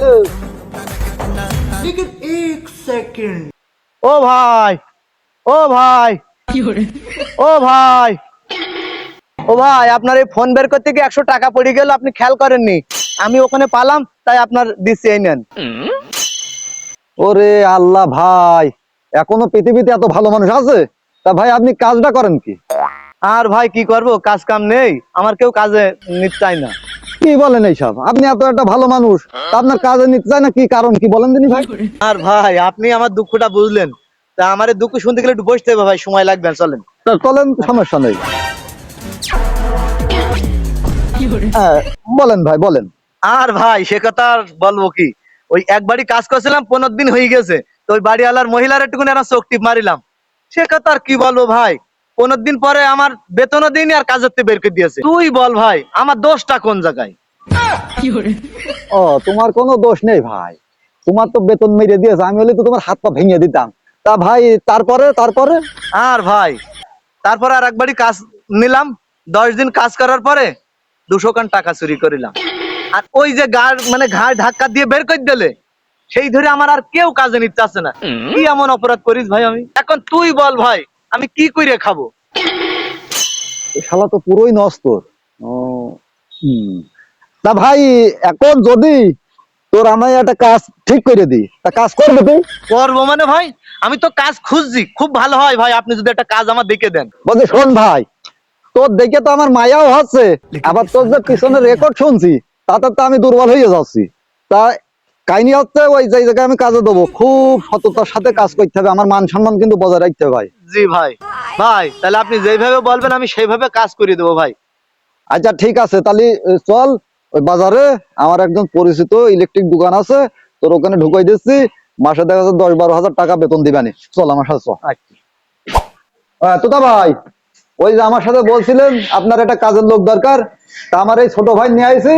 Hello लेकिन एक second ও ভাই ও ভাই ও ভাই ও ভাই আপনার এই ফোন বের করতে গিয়ে একশো টাকা পড়ে গেল আপনি খেয়াল করেননি আমি ওখানে পালাম তাই আপনার দিচ্ছি এই নেন ওরে আল্লাহ ভাই এখনো পৃথিবীতে এত ভালো মানুষ আছে তা ভাই আপনি কাজটা করেন কি আর ভাই কি করব কাজ কাম নেই আমার কেউ কাজে নিতে চায় না কি বলেন এইসব? আপনি এত একটা ভালো মানুষ আপনার কাজে নিতে চায় না কি কারণ? কি বলেন দিনি ভাই? আর ভাই আপনি আমার দুঃখটা বুঝলেন। তা আমার দুঃখ শুনতে গেলে একটু বসতে হবে ভাই সময় লাগবে চলেন। চলেন সমস্যা নেই। হ্যাঁ, বলেন ভাই বলেন। আর ভাই সে কথা আর বলব কি? ওই একবারই কাজ করছিলাম পনেরো দিন হয়ে গেছে। তো ওই বাড়িওয়ালার মহিলার একটুকুনি একটা চোখ টিপ মারিলাম। সে কথা আর কি বলব ভাই? পনেরো দিন পরে আমার বেতনও দিনই আর কাজের থেকে বের করে দিয়েছে। তুই বল ভাই আমার দোষটা কোন জায়গায়? ও তোমার কোনো দোষ নেই ভাই। তোমার তো বেতন মেরে দিয়েছে আমি হলে তো তোমার হাত পা ভেঙে দিতাম। তা ভাই তারপরে তারপরে? আর ভাই তারপর আর একবারই কাজ নিলাম। দশ দিন কাজ করার পরে দুশো কান টাকা চুরি করিলাম। আর ওই যে গাড় মানে ঘাড় ধাক্কা দিয়ে বের করে দিলে সেই ধরে আমার আর কেউ কাজে নিতে চাচ্ছে না। কি এমন অপরাধ করিস ভাই আমি? এখন তুই বল ভাই আমি কি করে খাব? শালা তো পুরোই নষ্ট। ও হুম। তা ভাই এখন যদি তোর আমি একটা কাজ ঠিক করে দিই তা কাজ করবে তুই? করব মানে ভাই আমি তো কাজ খুঁজছি। খুব ভালো হয় ভাই আপনি যদি একটা কাজ আমার দেখে দেন। বলছি শোন ভাই তোর দেখে তো আমার মায়াও হচ্ছে। আবার তোর যে পিছনে রেকর্ড শুনছি তাতে তো আমি দুর্বল হয়ে যাচ্ছি। তা কাহিনী হচ্ছে ওই যে জায়গায় আমি কাজে দেবো। খুব সততার সাথে কাজ করতে হবে। আমার মান সম্মান কিন্তু বজায় রাখতে হবে ভাই জি ভাই। ভাই তাহলে আপনি যেভাবে বলবেন আমি সেইভাবে কাজ করে দেবো ভাই। আচ্ছা ঠিক আছে। তাহলে চল ওই বাজারে আমার একজন পরিচিত ইলেকট্রিক দোকান আছে। তোর ওখানে ঢুকাই দিচ্ছি। মাসে দেখা যাচ্ছে দশ বারো হাজার টাকা বেতন দিবানি চল আমার সাথে চল। আহ, তোতা ভাই ওই যে আমার সাথে বলছিলেন আপনার একটা কাজের লোক দরকার। তা আমার এই ছোট ভাই নিয়ে আইছি।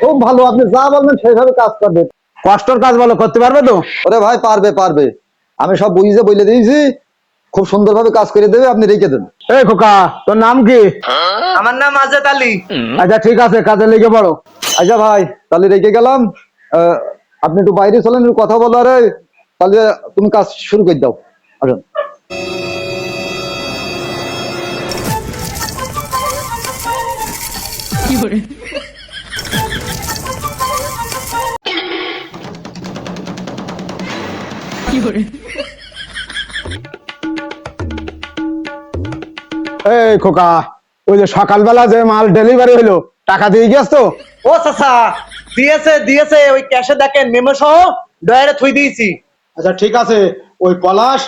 খুব ভালো আপনি যা বলবেন সেইভাবে কাজ করবে। কষ্টর কাজ বলো করতে পারবে তো? ওরে ভাই পারবে পারবে। আমি সব বুঝে বলে দিয়েছি। খুব সুন্দরভাবে কাজ করে দেবে আপনি রেখে দেন। এই খোকা তোর নাম কি? আমার নাম আজাদ আলী। আচ্ছা ঠিক আছে কাজে লেগে পড়ো। আচ্ছা ভাই তাহলে রেখে গেলাম। আহ, আপনি একটু বাইরে চলেন কথা কথা আরে। তাহলে তুমি কাজ শুরু করে দাও। আসুন। এই খোকা ওই যে সকালবেলা যে মাল ডেলিভারি হলো টাকা দিয়ে গিয়েছ তো ও চাচা দিয়েছে দিয়েছে ওই ক্যাশে দেখেন মেমো সহ ডয়ারে থুই দিয়েছি। আচ্ছা ঠিক আছে ওই পলাশ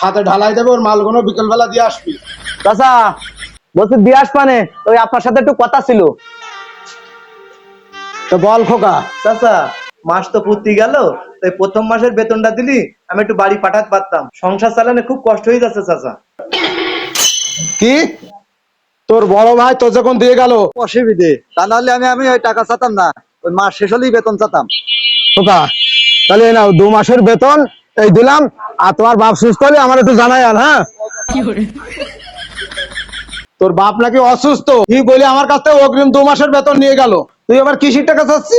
সাথে ঢালাই দেবে ওর মালগুলো বিকেল বেলা দিয়ে আসবি। চাচা বলছি দিয়াস মানে ওই আপনার সাথে একটু কথা ছিল। তো বল খোকা। চাচা মাস তো পুতি গেল তাই প্রথম মাসের বেতনটা দিলি আমি একটু বাড়ি পাঠাতে পারতাম। সংসার চালানো খুব কষ্ট হয়ে যাচ্ছে চাচা। কি? তোর বড় ভাই তোর যখন দিয়ে গেল? অসুবিধে। তা নাহলে আমি আমি ওই টাকা চাতাম না ওই মাস শেষ হলেই বেতন চাতাম। খোকা তাহলে নাও দু মাসের বেতন এই দিলাম আর তোমার বাপ সুস্থ হলে আমার একটু জানাই আর হ্যাঁ? তোর বাপ নাকি অসুস্থ কি বলি আমার কাছ থেকে অগ্রিম দু মাসের বেতন নিয়ে গেল। তুই আবার কিসির টাকা চাচ্ছি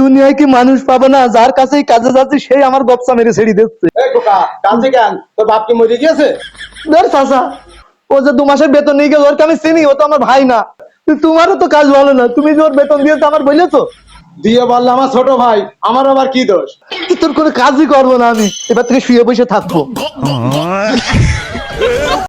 দুনিয়ায় কি মানুষ পাবে না? যার কাছেই কাজে যাচ্ছে সেই আমার গপসা মেরে ছেড়ে দিচ্ছে। এই কেন? তোর বাপ কি মরে গিয়েছে? ধর চাচা ও যে দু মাসের বেতন নিয়ে গেল ওরকে আমি চিনি ও তো আমার ভাই না। তোমারও তো কাজ ভালো না তুমি যে ওর বেতন দিয়েছ আমার বলেছ? দিয়ে বললে আমার ছোট ভাই আমার আবার কি দোষ? তোর কোনো কাজই করব না আমি এবার থেকে শুয়ে বসে থাকব।